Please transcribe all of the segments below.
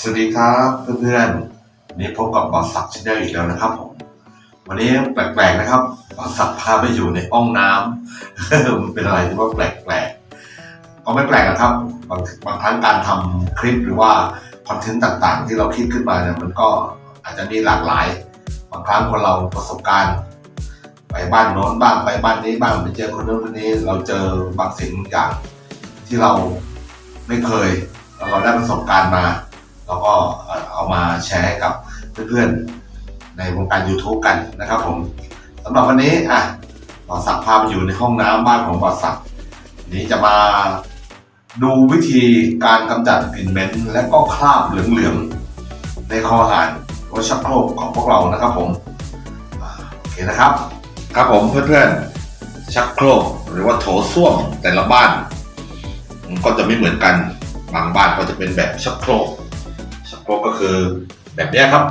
สวัสดีครับเพื่อนๆนนี้พบกับบอสักชแนลอีกแล้วนะครับผมวันนี้แปลกๆนะครับบอสักพาไปอยู่ในห้องน้ำมันเป็นอะไรที่ว่าแปลกๆก็ไม่แปลกนะครับบางบางครั้งการทำคลิปหรือว่าคอนเทนต์ต่างๆ ที่เราคิดขึ้นมาเนี่ยมันก็อาจจะมีหลากหลาย บางครั้งคนเราประสบการณ์ ไปบ้านโน้นบ้างไปบ้านนี้บ้างไปเจอคนโน้นคนนี้ เราเจอบางสิ่งบางอย่างที่เราไม่เคยเราได้ประสบการณ์มา แล้วก็เอามาแชร์ให้กับเพื่อนๆ ในวงการ YouTube กันนะครับผมสำหรับวันนี้อะบอสักพาไปอยู่ในห้องน้ำบ้านของบอสักดิ์วันนี้จะมาดูวิธีการกำจัดกลิ่นเหม็นและก็คราบเหลืองๆ ในคออาหารรือว่าชักโครกของพวกเรานะครับผมโอเคนะครับ ครับผมเพื่อนๆ ชักโครกหรือว่าโถส้วมแต่ละบ้านมันก็จะไม่เหมือนกันบางบ้านก็จะเป็นแบบชักโครก ชักก็คือแบบนี้ครับ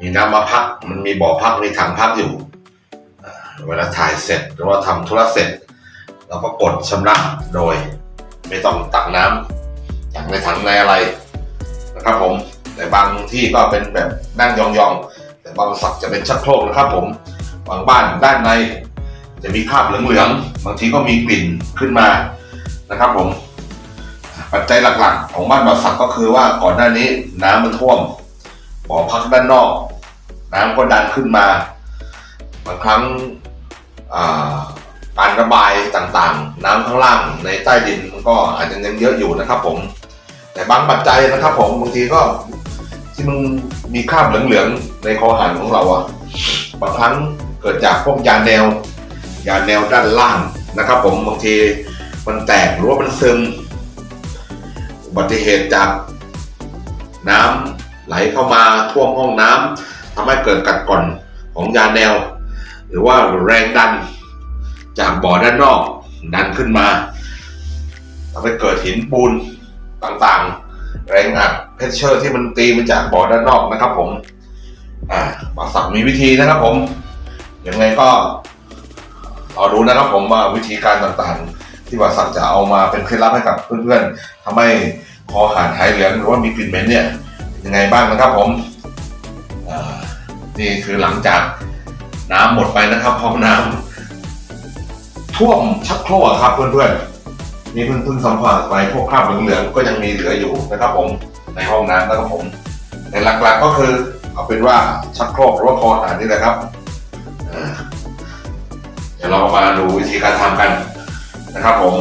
มีน้ำมาพักมันมีบ่อพักมีถังพักอยู่เวลาถ่ายเสร็จหรือว่าทำธุระเสร็จ เราก็กดชำระโดย ไม่ต้องตักน้ำจากในถังในอะไรนะครับผมแต่บางที่ก็เป็นแบบนั่งยองๆ แต่บางสักจะเป็นชักโครกนะครับผมบางบ้านด้านในจะมีคราบเหลืองๆบางทีก็มีกลิ่นขึ้นมานะครับผม ปัจจัยหลักๆ ของบ้านบ่อสักก็คือว่าก่อนหน้านี้น้ำมันท่วมบ่อพักด้านนอก น้ำก็ดันขึ้นมาบางครั้งการระบายต่างๆ น้ำข้างล่างในใต้ดินมันก็อาจจะยังเยอะอยู่นะครับผม แต่บางปัจจัยนะครับผมบางทีก็ที่มันมีคราบเหลืองๆในคอหารของเราอะบางครั้งเกิดจากพวกยาแนวยาแนวด้านล่างนะครับ ผมบางทีมันแตกหรือว่ามันซึม อุบัติเหตุจากน้ำไหลเข้ามาท่วมห้องน้ำทำให้เกิดกัดก่อนของยาแนว หรือว่าแรงดันจากบ่อด้านนอกดันขึ้นมาทำให้เกิดหินปูนต่างๆ แรงอัดเพชเชอร์ที่มันตีมาจากบ่อด้านนอกนะครับผมอ่าบาสักมีวิธีนะครับผมยังไงก็รอดูนะครับผมว่าวิธีการต่างๆ ที่บาสักจะเอามาเป็นเคล็ดลับให้กับเพื่อนๆทำให้คออาหารหายเหลืองหรือว่ามีกลิ่นเหม็นเนี่ยยังไงบ้างนะครับผมนี่คือหลังจากน้ำหมดไปนะครับห้องน้ำท่วมชักโครกครับเพื่อนๆนี่เพิ่งเพิ่งสัมผัสไปพวกคราบเหลืองๆก็ยังมีเหลืออยู่นะครับ ผมในห้องน้ำนะครับผมแต่หลักๆก็คือเอาเป็นว่าชักโครกหรือว่าคออาหารนี่แหละครับเดี๋ยวเรามาดูวิธีการทำกัน นะครับผม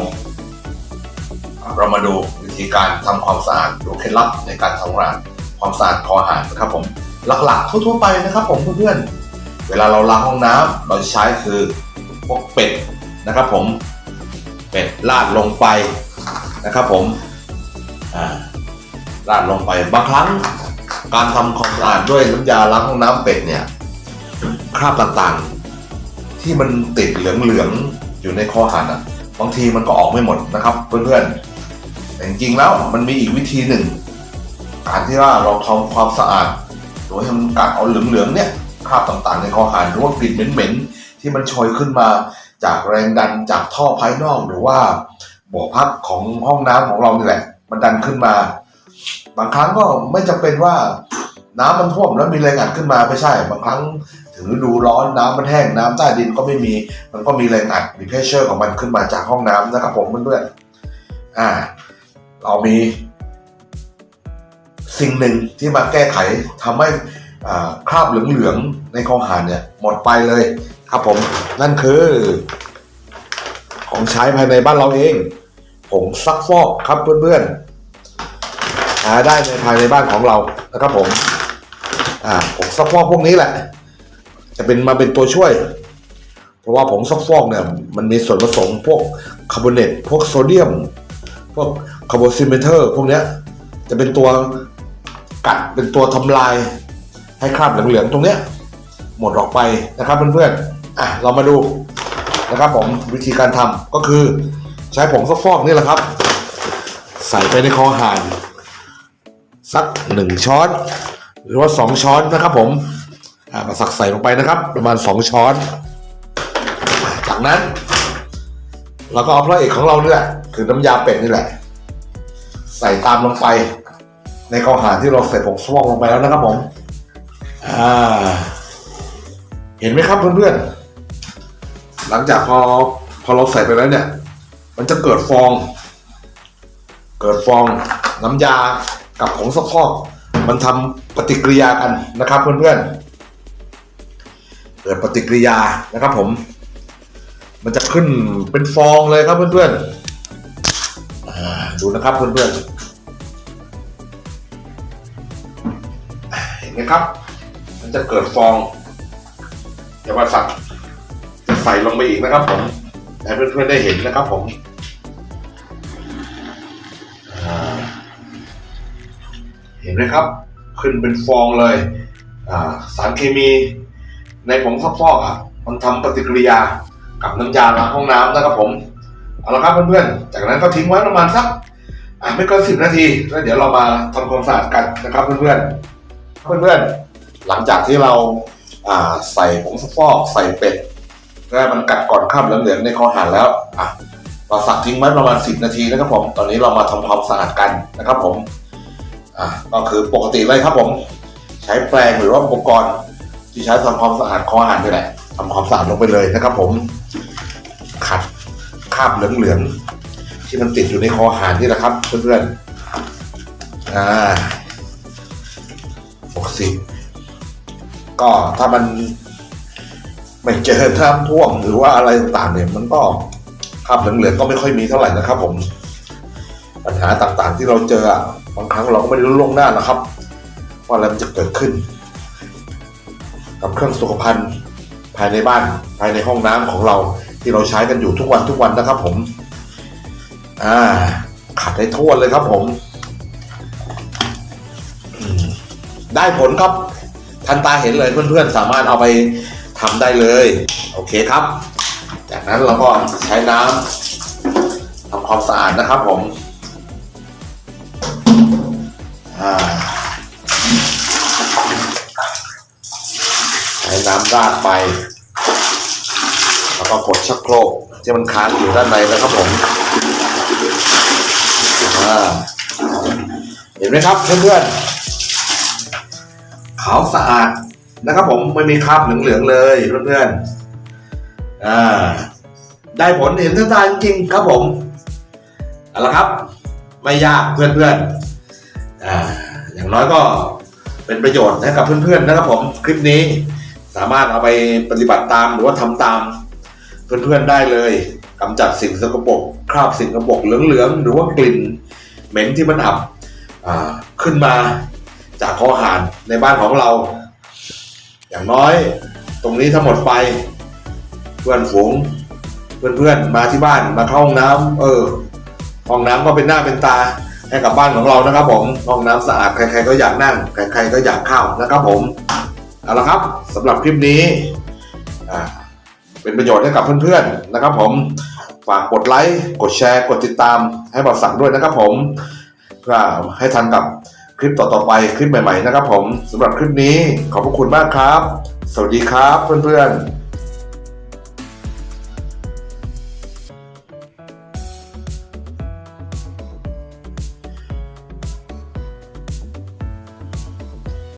เรามาดูวิธีการทำความสะอาดดูเคล็ดลับในการทำความสะอาดความสะอาดคออาหารนะครับผมหลักๆทั่วๆไปนะครับ ผมเพื่อนๆเวลาเราล้างห้องน้ำเราจะใช้คือพวกเป็ดนะครับ ผมเป็ดลาดลงไปนะครับ ผมลาดลงไปบางครั้งการทำความสะอาดด้วยน้ำยาล้างห้องน้ำเป็ดเนี่ยคราบต่างๆ ที่มันติดเหลืองๆอยู่ในคอหารอะ บางทีมันก็ออกไม่หมดนะครับเพื่อนๆแต่จริงๆแล้วมันมีอีกวิธีหนึ่ง การที่ว่าเราทำความสะอาดโดยทำการเอาเหลืองๆเนี่ยคราบต่างๆในคออหารหรือว่ากลิ่นเหม็นๆที่มันโชยขึ้นมาจากแรงดันจากท่อภายนอกหรือว่าบ่อพักของห้องน้ำของเรานี่แหละ มันดันขึ้นมา บางครั้งก็ไม่จำเป็นว่าน้ำมันท่วมแล้วมีแรงอัดขึ้นมาไม่ใช่ บางครั้ง ถึงฤดูร้อนน้ำมันแห้งน้ำใต้ดินก็ไม่มี มันก็มีแรงอัดมีเพชเชอร์ของมันขึ้นมาจากห้องน้ำนะครับผมเพื่อนๆอ่า เรามี สิ่งหนึ่งที่มาแก้ไขทำให้อ่าคราบเหลืองๆในคอหารเนี่ยหมดไปเลยครับผมนั่นคือ ของใช้ภายในบ้านเราเองผงซักฟอกครับเพื่อนๆหาได้ในภายในบ้านของเรานะครับผมอ่าผงซักฟอกพวกนี้แหละ จะเป็นมาเป็นตัวช่วย เพราะว่าผงซักฟอกเนี่ยมันมีส่วนผสมพวกคาร์บอเนตพวกโซเดียม พวกคาร์บอนซิเมเตอร์พวกเนี้ยจะเป็นตัวกัดเป็นตัวทำลาย ให้คราบเหลืองๆตรงเนี้ยหมดออกไปนะครับเพื่อนๆอะเรามาดูนะครับผมวิธีการทำก็คือใช้ผงซักฟอกนี่แหละครับ ใส่ไปในคออาหารสักหนึ่งช้อน หรือว่าสองช้อนนะครับผม มาสักใส่ลงไปนะครับ ประมาณ 2 ช้อน จากนั้น เราก็เอาพระเอกของเรานี่แหละคือน้ำยาเป็ดนี่แหละ ใส่ตามลงไป ในข้าวหารที่เราใส่ผงซองลงไปแล้วนะครับผมเห็นไหมครับเพื่อนๆหลังจากพอพอเราใส่ไปแล้วเนี่ย มันจะเกิดฟอง เกิดฟองน้ำยากับผงซักฟอกมันทำปฏิกิริยากันนะครับเพื่อนๆ กิดปฏิกิริยานะครับผม มันจะขึ้นเป็นฟองเลยครับเพื่อนๆดูนะครับเพื่อนๆเห็นไหมครับ มันจะเกิดฟองเดี๋ยวมาสักจะใส่ลงไปอีกนะครับผมให้เพื่อนๆได้เห็นนะครับผมเห็นไหมครับ ขึ้นเป็นฟองเลย สารเคมี ในผงซักฟอกอะมันทำปฏิกิริยากับน้ำยาล้างห้องน้ำนะครับผมเอาละครับเพื่อนๆ จากนั้นก็ทิ้งไว้ประมาณสักไม่เกินสิบนาทีแล้วเดี๋ยวเรามาทำความสะอาดกันนะครับเพื่อนๆเพื่อนๆ หลังจากที่เราอ่าใส่ผงซักฟอกใส่เป็ดแล้วมันกัดก่อนข้ามเหลืองๆในคอหานแล้วอะเราสักทิ้งไว้ประมาณ 10 นาทีนะครับผมตอนนี้เรามาทำความสะอาดกันนะครับผมอะก็คือปกติเลยครับผม ใช้แปรงหรือว่าอุปกรณ์ ที่ใช้ทำความสะอาดคอหานนี่แหละทำความสะอาดลงไปเลยนะครับ ผม ขัดคราบเหลืองๆที่มันติดอยู่ในคอหานนี่แหละครับเพื่อนๆอ่าปกติก็ถ้ามันไม่เจอน้ำท่วมหรือว่าอะไรต่างๆเนี่ยมันก็คราบเหลืองๆก็ไม่ค่อยมีเท่าไหร่นะครับ ผม ปัญหาต่างๆที่เราเจออะบางครั้งเราก็ไม่รู้ล่วงหน้านะครับ ว่าอะไรมันจะเกิดขึ้น กับเครื่องสุขภัณฑ์ภายในบ้านภายในห้องน้ำของเราที่เราใช้กันอยู่ทุกวันทุกวันนะครับผม อ่า ขัดให้ทั่วเลยครับผมได้ผลครับ ทันตาเห็นเลยเพื่อนๆ สามารถเอาไปทำได้เลย โอเคครับ จากนั้นเราก็ใช้น้ำทำความสะอาดนะครับผมำราดไป แล้วก็กดชักโครกที่มันค้างอยู่ด้านในนะครับผมเห็นไหมครับเพื่อนๆขาวสะอาดนะครับผมไม่มีคราบเหลืองๆเลยเพื่อนๆได้ผลเห็นทันตาจริงๆครับผมเอาละครับ ไม่ยากเพื่อนๆออย่างน้อยก็เป็นประโยชน์ให้กับเพื่อนๆนะครับผมคลิปนี้ สามารถเอาไปปฏิบัติตามหรือว่าทำตาม เพื่อนๆได้เลยกำจัดสิ่งสกปรกคราบสิ่งสกปรกเหลืองๆหรือว่ากลิ่นเหม็นที่มันอับอขึ้นมาจากคอหานในบ้านของเรา อย่างน้อยตรงนี้ถ้าหมดไป เพื่อนฝูงเพื่อนๆมาที่บ้านมาเข้าห้องน้ำเออห้องน้ำก็เป็นหน้าเป็นตาให้กับบ้านของเรานะครับผมห้องน้ำสะอาดใครๆก็อยากนั่งใครๆก็อยากเข้านะครับผม เอาละครับสำหรับคลิปนี้เป็นประโยชน์ให้กับเพื่อนๆนะครับ ผมฝากกดไลค์กดแชร์กดติดตามให้บอสั่งด้วยนะครับ ผมเพื่อให้ทันกับคลิปต่อๆไปคลิปใหม่ๆนะครับ ผมสำหรับคลิปนี้ขอบพระคุณมากครับ สวัสดีครับเพื่อนๆ